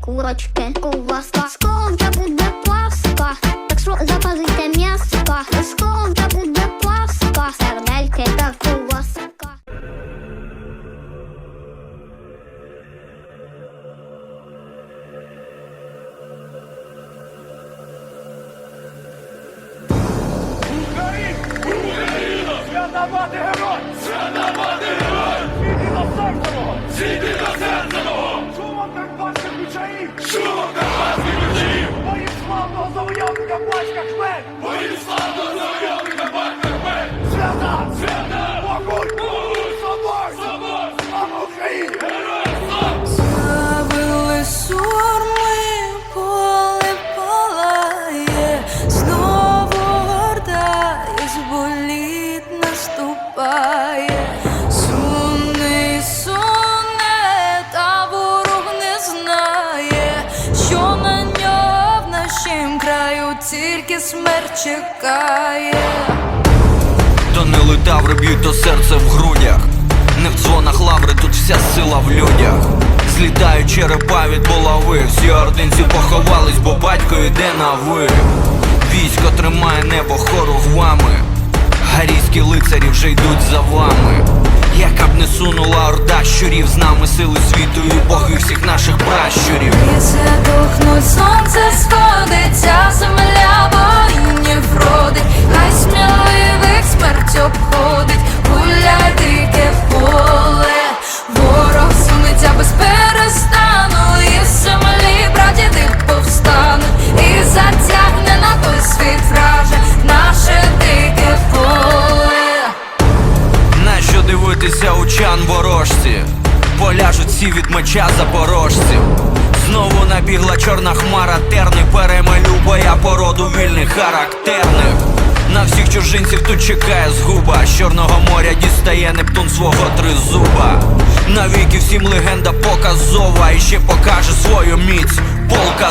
курочки, курочки, ковбаска. Скоро вже буде паска, так що запалите м'яска. Скоро вже буде паска, сердельки та. Україна! Свята мати герой! Свята мати герой! Світи до Başka kmer! Boyun sağdı! Тільки смерть чекає. То не летаври б'ють, то серце в грудях. Не в дзвонах лаври, тут вся сила в людях. Злітають черепа від булави. Всі ординці поховались, бо батько йде на ви. Військо тримає небо хоругвами. Гарійські лицарі вже йдуть за вами. Яка б не сунула орда щурів, з нами сили світу і боги всіх наших пращурів. І задохнуть сонце сходиться, учан ворожці? Поляжуть всі від меча запорожців. Знову набігла чорна хмара, терни перемалю боя породу вільних характерних. На всіх чужинців тут чекає згуба. З Чорного моря дістає Нептун свого тризуба. Навіки всім легенда показова і ще покаже свою міць полка